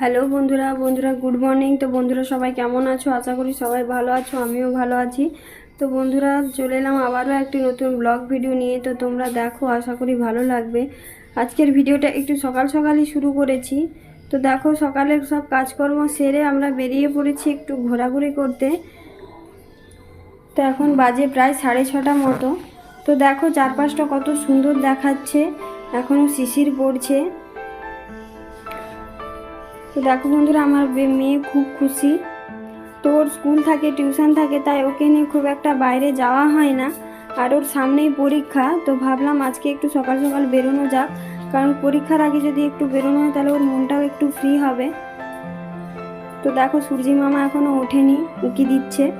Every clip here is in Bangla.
হ্যালো বন্ধুরা বন্ধুরা, গুড মর্নিং। তো বন্ধুরা, সবাই কেমন আছো? আশা করি সবাই ভালো আছো, আমিও ভালো আছি। তো বন্ধুরা, চলে এলাম আবারও একটি নতুন ব্লগ ভিডিও নিয়ে। তো তোমরা দেখো, আশা করি ভালো লাগবে। আজকের ভিডিওটা একটু সকাল সকালই শুরু করেছি। তো দেখো সকালে সব কাজকর্ম সেরে আমরা বেরিয়ে পড়েছি একটু ঘোরাঘুরি করতে। তো এখন বাজে প্রায় সাড়ে ছটা মতো। তো দেখো, চারপাশটা কত সুন্দর দেখাচ্ছে। এখনও শিশির পড়ছে। তো দেখো বন্ধুরা, আমার মেয়ে খুব খুশি। তো ওর স্কুল থাকে, টিউশন থাকে, তাই ওকে নিয়ে খুব একটা বাইরে যাওয়া হয় না। আর ওর সামনেই পরীক্ষা, তো ভাবলাম আজকে একটু সকাল সকাল বেরোনো যাক। কারণ পরীক্ষার আগে যদি একটু বেরোনো হয়, তাহলে ওর মনটাও একটু ফ্রি হবে। তো দেখো, সূর্যি মামা এখনও ওঠেনি, উকি দিচ্ছে।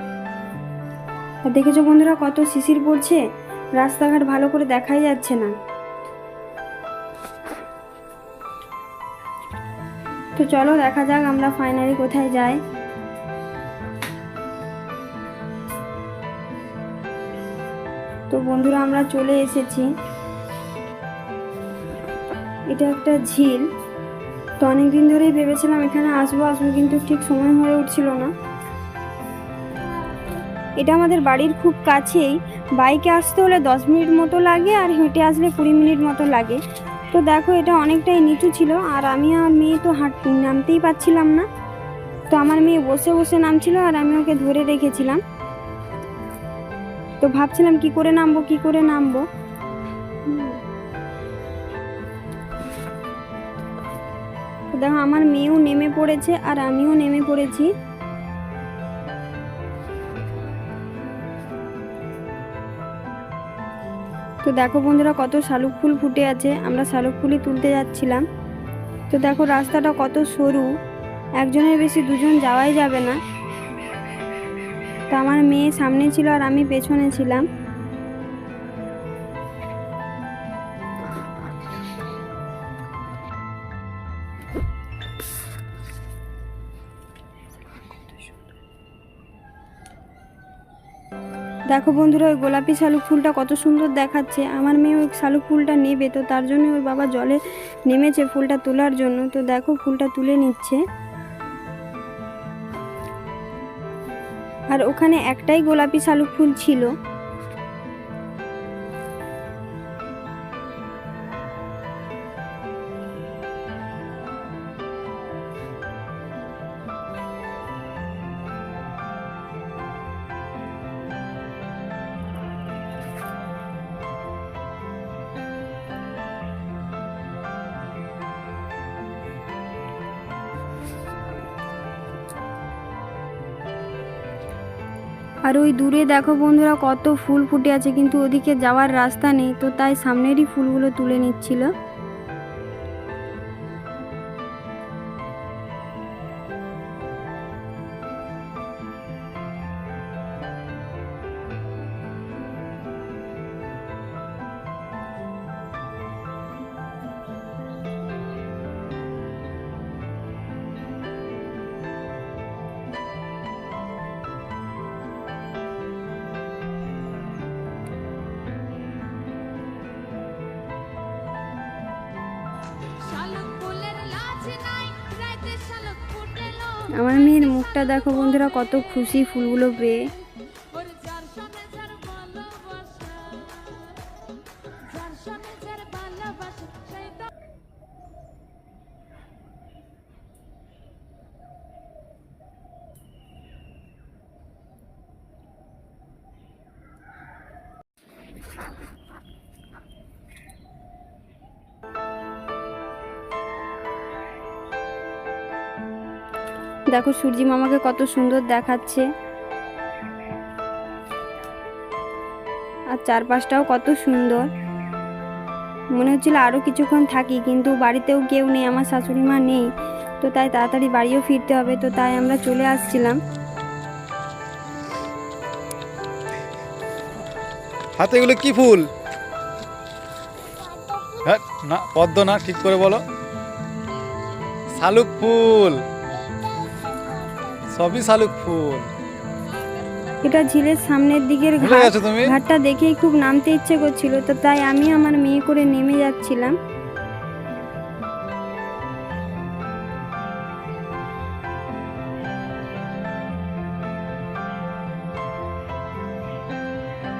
দেখেছ বন্ধুরা, কত শিশির পড়ছে? রাস্তাঘাট ভালো করে দেখাই যাচ্ছে না। তো চলো দেখা যাক আমরা ফাইনালি কোথায় যাই। তো বন্ধুরা, আমরা চলে এসেছি। এটা একটা ঝিল। তো অনেকদিন ধরেই ভেবেছিলাম এখানে আসব আসব কিন্তু ঠিক সময় হয়ে উঠছিল না। এটা আমাদের বাড়ির খুব কাছেই। বাইকে আসতে হলে দশ মিনিট মতো লাগে আর হেঁটে আসলে কুড়ি মিনিট মতো লাগে। তো দেখো এটা অনেকটাই নিচু ছিল, আর আমি আর মেয়ে তো হাঁট নামতেই পারছিলাম না। তো আমার মেয়ে বসে বসে নামছিল আর আমি ওকে ধরে রেখেছিলাম। তো ভাবছিলাম কি করে নামবো, কি করে নামবো? দেখো আমার মেয়েও নেমে পড়েছে আর আমিও নেমে পড়েছি। তো দেখো বন্ধুরা কত শালুক ফুল ফুটে আছে, আমরা শালুক ফুলই তুলতে যাচ্ছিলাম। তো দেখো রাস্তাটা কত সরু, একজনের বেশি দুজন যাওয়াই যাবে না। তো আমার মেয়ে সামনে ছিল আর আমি পেছনে ছিলাম। দেখো বন্ধুরা, ওই গোলাপি শালুক ফুলটা কত সুন্দর দেখাচ্ছে। আমার মেয়ে ওই শালুক ফুলটা নেবে, তো তার জন্য ওর বাবা জলে নেমেছে ফুলটা তোলার জন্য। তো দেখো, ফুলটা তুলে নিচ্ছে। আর ওখানে একটাই গোলাপি শালুক ফুল ছিল। আর ওই দূরে দেখো বন্ধুরা, কত ফুল ফুটে আছে, কিন্তু ওদিকে যাওয়ার রাস্তা নেই, তো তাই সামনেরই ফুলগুলো তুলে নিচ্ছিল। আমার মেয়ের মুখটা দেখো বন্ধুরা কত খুশি ফুলগুলো পেয়ে। ওর যার দেখো সূর্যি মামাকে কত সুন্দর দেখাচ্ছে। আর চারপাশটাও কত সুন্দর। মনে হচ্ছিল আরও কিছুক্ষণ থাকি কিন্তু বাড়িতেও কেউ নেই আমার শাশুড়ি মা নেই। তো তাই তাড়াতাড়ি বাড়িও ফিরতে হবে তো তাই আমরা চলে আসছিলাম। হাতে এগুলো কি ফুল? হ্যাঁ না পদ্ম না ঠিক করে বলো। শালুক ফুল। সবই শালুক ফুল। এটা ঝিলের সামনের দিকের ঘাট। ঘাটটা দেখেই খুব নামতে ইচ্ছে করছিল তো তাই আমি আমার মেয়ে করে নেমে যাচ্ছিলাম।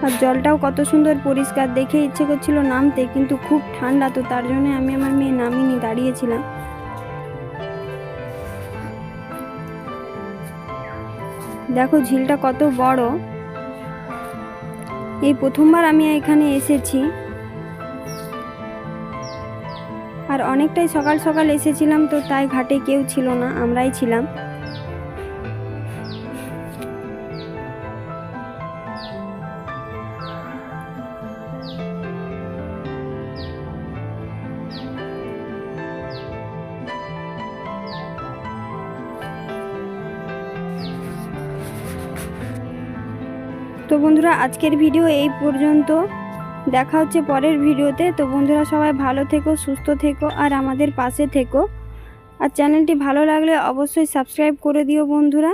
আর জলটাও কত সুন্দর পরিষ্কার দেখে ইচ্ছে করছিল নামতে কিন্তু খুব ঠান্ডা তো তার জন্য আমি আমার মেয়ে নামিনি দাঁড়িয়েছিলাম। দেখো ঝিলটা কত বড়। এই প্রথমবার আমি এখানে এসেছি। আর অনেকটাই সকাল সকাল এসেছিলাম তো তাই ঘাটে কেউ ছিল না, আমরাই ছিলাম। বন্ধুরা, আজকের ভিডিও এই পর্যন্ত। দেখা হচ্ছে পরের ভিডিওতে। তো বন্ধুরা, সবাই ভালো থেকো, সুস্থ থেকো, আর আমাদের পাশে থেকো। আর চ্যানেলটি ভালো লাগলে অবশ্যই সাবস্ক্রাইব করে দিও বন্ধুরা।